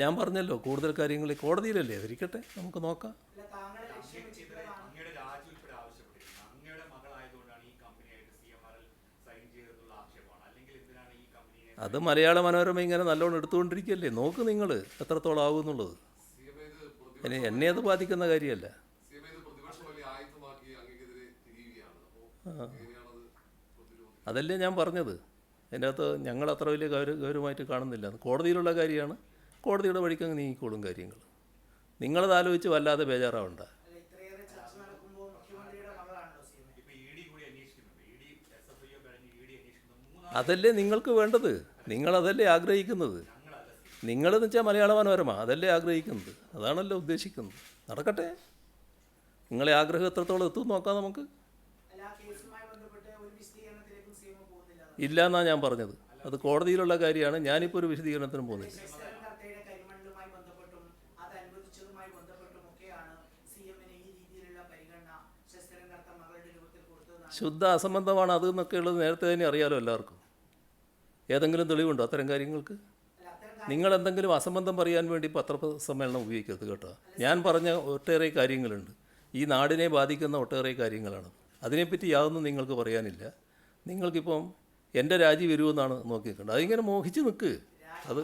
ഞാൻ പറഞ്ഞല്ലോ കൂടുതൽ കാര്യങ്ങൾ കോടതിയിലല്ലേ? അതിരിക്കട്ടെ നമുക്ക് നോക്കാം. അത് മലയാള മനോരമ ഇങ്ങനെ നല്ലോണം എടുത്തുകൊണ്ടിരിക്കുകയല്ലേ? നോക്ക് നിങ്ങൾ എത്രത്തോളം ആകുന്നുള്ളത് ഇനി എന്നെ അത് ബാധിക്കുന്ന കാര്യമല്ല. അതല്ലേ ഞാൻ പറഞ്ഞത്. അതിന്റെ അകത്ത് ഞങ്ങൾ അത്ര വലിയ ഗൗരവമായിട്ട് കാണുന്നില്ല. അത് കോടതിയിലുള്ള കാര്യമാണ്. കോടതിയുടെ വഴിക്ക് അങ്ങ് നീങ്ങിക്കോളും കാര്യങ്ങൾ. നിങ്ങളത് ആലോചിച്ച് വല്ലാതെ ബേജാറാവണ്ട. അതല്ലേ നിങ്ങൾക്ക് വേണ്ടത്? നിങ്ങളതല്ലേ ആഗ്രഹിക്കുന്നത്? നിങ്ങളെന്ന് വെച്ചാൽ മലയാള മനോരമ അതല്ലേ ആഗ്രഹിക്കുന്നത്? അതാണല്ലോ ഉദ്ദേശിക്കുന്നത്. നടക്കട്ടെ. നിങ്ങളെ ആഗ്രഹം എത്രത്തോളം എത്തും നോക്കാം നമുക്ക്. ഇല്ല എന്നാണ് ഞാൻ പറഞ്ഞത്. അത് കോടതിയിലുള്ള കാര്യമാണ്. ഞാനിപ്പോൾ ഒരു വിശദീകരണത്തിനും പോകുന്നില്ല. സി എമ്മിന് ഈ രീതിയിലുള്ള പരിഗണന ശശിധരൻ കർത്ത മകളുടെ രൂപത്തിൽ കൊടുത്തതാണ് ശുദ്ധ അസംബന്ധമാണ് അത് എന്നൊക്കെ ഉള്ളത് നേരത്തെ തന്നെ അറിയാലോ എല്ലാവർക്കും. ഏതെങ്കിലും തെളിവുണ്ടോ അത്തരം കാര്യങ്ങൾക്ക്? നിങ്ങൾ എന്തെങ്കിലും അസംബന്ധം പറയാൻ വേണ്ടി പത്രസമ്മേളനം ഉപയോഗിക്കരുത് കേട്ടോ. ഞാൻ പറഞ്ഞ ഒട്ടേറെ കാര്യങ്ങളുണ്ട്. ഈ നാടിനെ ബാധിക്കുന്ന ഒട്ടേറെ കാര്യങ്ങളാണ്. അതിനെപ്പറ്റി യാതൊന്നും നിങ്ങൾക്ക് പറയാനില്ല. നിങ്ങൾക്കിപ്പം എന്റെ രാജി വരുമെന്നാണ് നോക്കിയിട്ടുണ്ട് അതിങ്ങനെ മോഹിച്ച് നിൽക്ക്. അത്